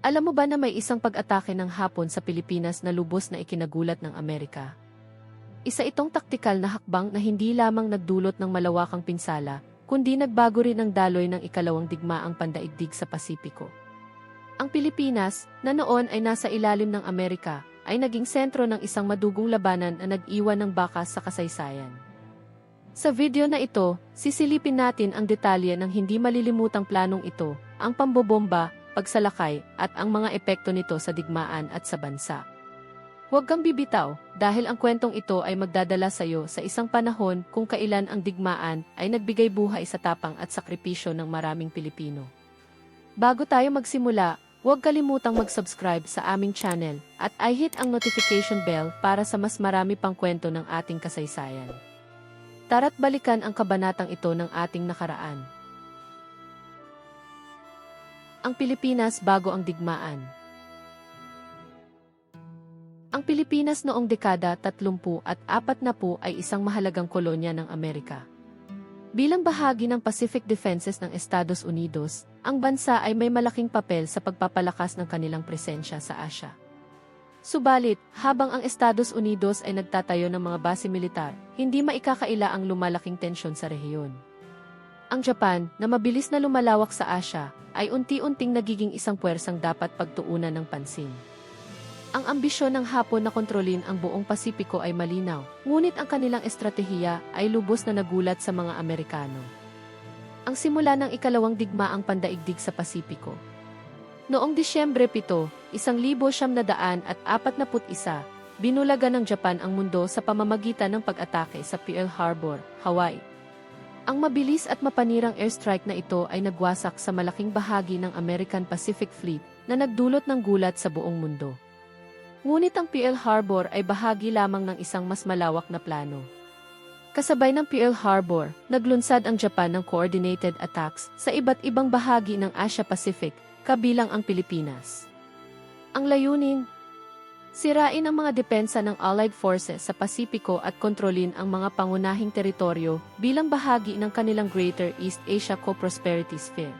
Alam mo ba na may isang pag-atake ng Hapon sa Pilipinas na lubos na ikinagulat ng Amerika? Isa itong taktikal na hakbang na hindi lamang nagdulot ng malawakang pinsala, kundi nagbago rin ang daloy ng ikalawang digmaang pandaigdig sa Pasipiko. Ang Pilipinas, na noon ay nasa ilalim ng Amerika, ay naging sentro ng isang madugong labanan na nag-iwan ng bakas sa kasaysayan. Sa video na ito, sisilipin natin ang detalye ng hindi malilimutang planong ito, ang pambobomba, pagsalakay, at ang mga epekto nito sa digmaan at sa bansa. Huwag kang bibitaw, dahil ang kwentong ito ay magdadala sa iyo sa isang panahon kung kailan ang digmaan ay nagbigay buhay sa tapang at sakripisyo ng maraming Pilipino. Bago tayo magsimula, huwag kalimutang mag-subscribe sa aming channel at i-hit ang notification bell para sa mas marami pang kwento ng ating kasaysayan. Tara't balikan ang kabanatang ito ng ating nakaraan. Ang Pilipinas bago ang digmaan. Ang Pilipinas noong dekada 30 at 40 ay isang mahalagang kolonya ng Amerika. Bilang bahagi ng Pacific Defenses ng Estados Unidos, ang bansa ay may malaking papel sa pagpapalakas ng kanilang presensya sa Asya. Subalit, habang ang Estados Unidos ay nagtatayo ng mga base militar, hindi maikakaila ang lumalaking tensyon sa rehiyon. Ang Japan, na mabilis na lumalawak sa Asya, ay unti-unting nagiging isang puwersang dapat pagtuunan ng pansin. Ang ambisyon ng Hapon na kontrolin ang buong Pasipiko ay malinaw, ngunit ang kanilang estratehiya ay lubos na nagulat sa mga Amerikano. Ang simula ng ikalawang digmaang pandaigdig sa Pasipiko. Noong Disyembre 7, 1941, binulagan ng Japan ang mundo sa pamamagitan ng pag-atake sa Pearl Harbor, Hawaii. Ang mabilis at mapanirang airstrike na ito ay nagwasak sa malaking bahagi ng American Pacific Fleet na nagdulot ng gulat sa buong mundo. Ngunit ang Pearl Harbor ay bahagi lamang ng isang mas malawak na plano. Kasabay ng Pearl Harbor, naglunsad ang Japan ng coordinated attacks sa iba't ibang bahagi ng Asia-Pacific, kabilang ang Pilipinas. Ang layunin, sirain ang mga depensa ng Allied Forces sa Pasipiko at kontrolin ang mga pangunahing teritoryo bilang bahagi ng kanilang Greater East Asia Co-Prosperity Sphere.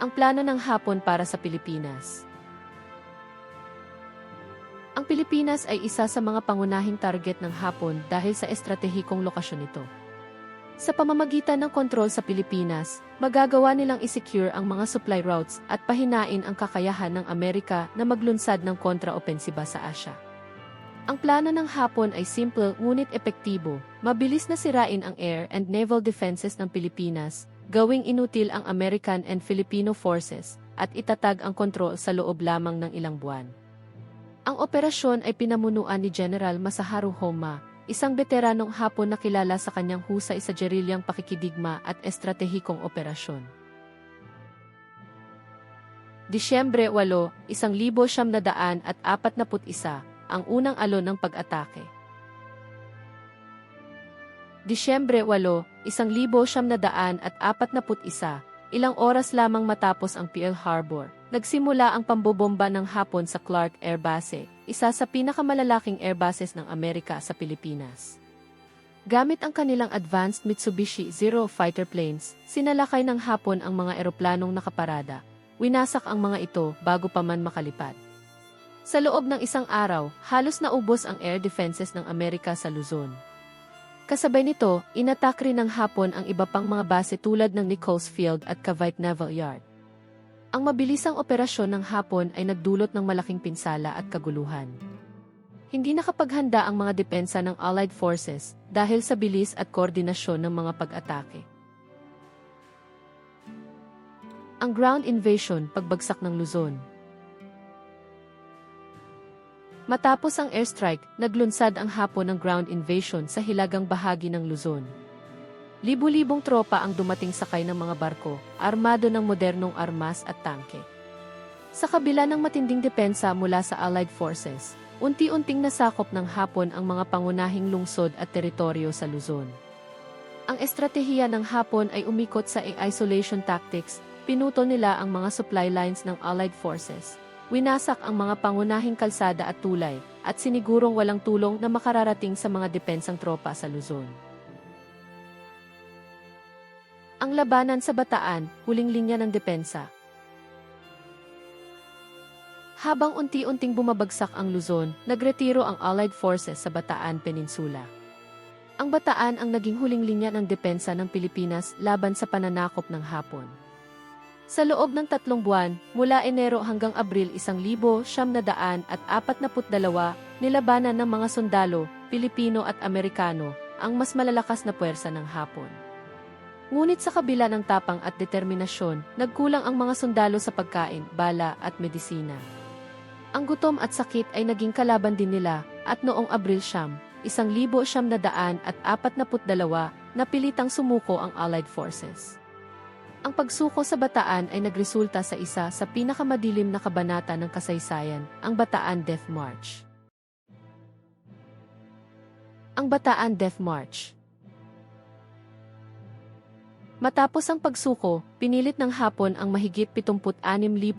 Ang plano ng Hapon para sa Pilipinas ang Pilipinas ay isa sa mga pangunahing target ng Hapon dahil sa estratehikong lokasyon nito. Sa pamamagitan ng kontrol sa Pilipinas, magagawa nilang isecure ang mga supply routes at pahinain ang kakayahan ng Amerika na maglunsad ng kontraopensiba sa Asya. Ang plano ng Hapon ay simple ngunit epektibo, mabilis na sirain ang air and naval defenses ng Pilipinas, gawing inutil ang American and Filipino forces, at itatag ang kontrol sa loob lamang ng ilang buwan. Ang operasyon ay pinamunuan ni General Masaharu Homa, isang veteranong hapon na kilala sa kanyang husay sa gerilyang pakikidigma at estratehikong operasyon. Disyembre 8, 1941 ang unang alon ng pag-atake. Disyembre 8, 1941 ilang oras lamang matapos ang Pearl Harbor, nagsimula ang pambobomba ng Hapon sa Clark Air Base, isa sa pinakamalalaking airbases ng Amerika sa Pilipinas. Gamit ang kanilang advanced Mitsubishi Zero fighter planes, sinalakay ng Hapon ang mga eroplanong nakaparada. Winasak ang mga ito bago pa man makalipad. Sa loob ng isang araw, halos naubos ang air defenses ng Amerika sa Luzon. Kasabay nito, inatak rin ng Hapon ang iba pang mga base tulad ng Nichols Field at Cavite Naval Yard. Ang mabilisang operasyon ng Hapon ay nagdulot ng malaking pinsala at kaguluhan. Hindi nakapaghanda ang mga depensa ng Allied Forces dahil sa bilis at koordinasyon ng mga pag-atake. Ang ground invasion pagbagsak ng Luzon Matapos ang airstrike, naglunsad ang hapon ng ground invasion sa hilagang bahagi ng Luzon. Libu-libong tropa ang dumating sakay ng mga barko, armado ng modernong armas at tangke. Sa kabila ng matinding depensa mula sa Allied Forces, unti-unting nasakop ng Hapon ang mga pangunahing lungsod at teritoryo sa Luzon. Ang estratehiya ng Hapon ay umikot sa isolation tactics, pinutol nila ang mga supply lines ng Allied Forces, Winasak ang mga pangunahing kalsada at tulay, at sinigurong walang tulong na makararating sa mga depensang tropa sa Luzon. Ang labanan sa Bataan, huling linya ng depensa. Habang unti-unting bumabagsak ang Luzon, nagretiro ang Allied Forces sa Bataan Peninsula. Ang Bataan ang naging huling linya ng depensa ng Pilipinas laban sa pananakop ng Hapon. Sa loob ng tatlong buwan, mula Enero hanggang Abril isang libo, siyam na daan at apat na putdalawa, nilabanan ng mga sundalo, Pilipino at Amerikano, ang mas malalakas na puwersa ng Hapon. Ngunit sa kabila ng tapang at determinasyon, nagkulang ang mga sundalo sa pagkain, bala at medisina. Ang gutom at sakit ay naging kalaban din nila, at noong Abril siyam, isang libo siyam na daan at apat na putdalawa, napilitang sumuko ang Allied Forces. Ang pagsuko sa Bataan ay nagresulta sa isa sa pinakamadilim na kabanata ng kasaysayan, ang Bataan Death March. Ang Bataan Death March Matapos ang pagsuko, pinilit ng Hapon ang mahigit 76,000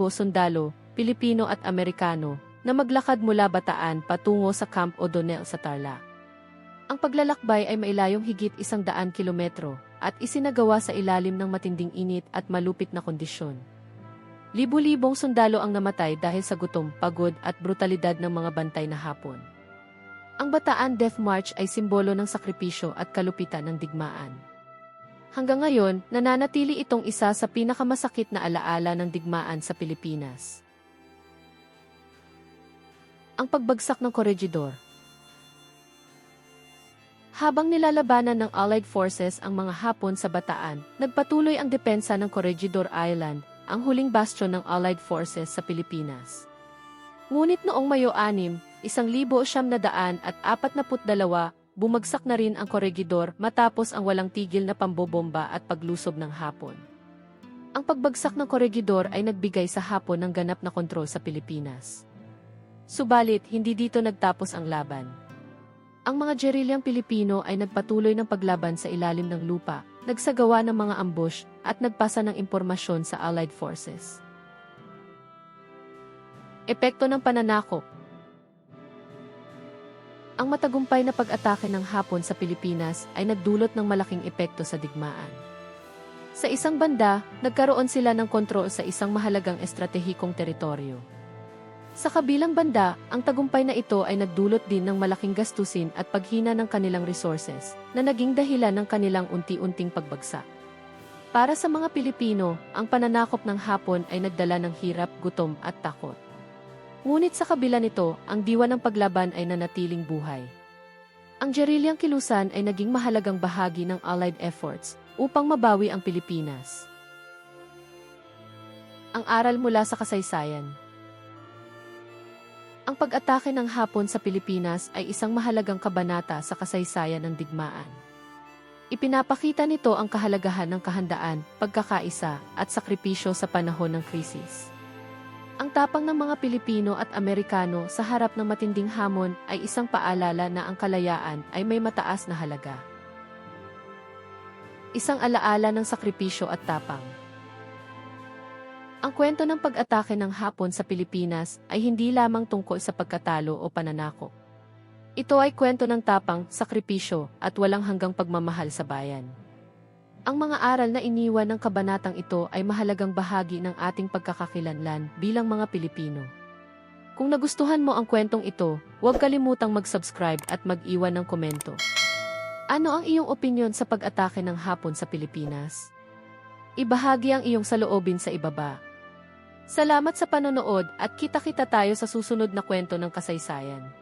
sundalo, Pilipino at Amerikano, na maglakad mula Bataan patungo sa Camp O'Donnell sa Tarlac. Ang paglalakbay ay mailayong higit isang daan kilometro at isinagawa sa ilalim ng matinding init at malupit na kondisyon. Libu-libong sundalo ang namatay dahil sa gutom, pagod at brutalidad ng mga bantay na hapon. Ang Bataan Death March ay simbolo ng sakripisyo at kalupitan ng digmaan. Hanggang ngayon, nananatili itong isa sa pinakamasakit na alaala ng digmaan sa Pilipinas. Ang pagbagsak ng Corregidor Habang nilalabanan ng Allied Forces ang mga Hapon sa Bataan, nagpatuloy ang depensa ng Corregidor Island, ang huling bastion ng Allied Forces sa Pilipinas. Ngunit noong Mayo 6, 1942, bumagsak na rin ang Corregidor matapos ang walang tigil na pambobomba at paglusob ng Hapon. Ang pagbagsak ng Corregidor ay nagbigay sa Hapon ng ganap na kontrol sa Pilipinas. Subalit, hindi dito nagtapos ang laban. Ang mga gerilyang Pilipino ay nagpatuloy ng paglaban sa ilalim ng lupa, nagsagawa ng mga ambush, at nagpasa ng impormasyon sa Allied Forces. Epekto ng pananakop Ang matagumpay na pag-atake ng Hapon sa Pilipinas ay nagdulot ng malaking epekto sa digmaan. Sa isang banda, nagkaroon sila ng kontrol sa isang mahalagang estratehikong teritoryo. Sa kabilang banda, ang tagumpay na ito ay nagdulot din ng malaking gastusin at paghina ng kanilang resources, na naging dahilan ng kanilang unti-unting pagbagsak. Para sa mga Pilipino, ang pananakop ng Hapon ay nagdala ng hirap, gutom at takot. Ngunit sa kabila nito, ang diwa ng paglaban ay nanatiling buhay. Ang gerilyang kilusan ay naging mahalagang bahagi ng Allied efforts upang mabawi ang Pilipinas. Ang aral mula sa kasaysayan ang pag-atake ng Hapon sa Pilipinas ay isang mahalagang kabanata sa kasaysayan ng digmaan. Ipinapakita nito ang kahalagahan ng kahandaan, pagkakaisa, at sakripisyo sa panahon ng krisis. Ang tapang ng mga Pilipino at Amerikano sa harap ng matinding hamon ay isang paalala na ang kalayaan ay may mataas na halaga. Isang alaala ng sakripisyo at tapang. Ang kwento ng pag-atake ng Hapon sa Pilipinas ay hindi lamang tungkol sa pagkatalo o pananakop. Ito ay kwento ng tapang, sakripisyo, at walang hanggang pagmamahal sa bayan. Ang mga aral na iniwan ng kabanatang ito ay mahalagang bahagi ng ating pagkakakilanlan bilang mga Pilipino. Kung nagustuhan mo ang kwentong ito, huwag kalimutang mag-subscribe at mag-iwan ng komento. Ano ang iyong opinion sa pag-atake ng Hapon sa Pilipinas? Ibahagi ang iyong saloobin sa ibaba. Salamat sa panonood at kita-kita tayo sa susunod na kwento ng kasaysayan.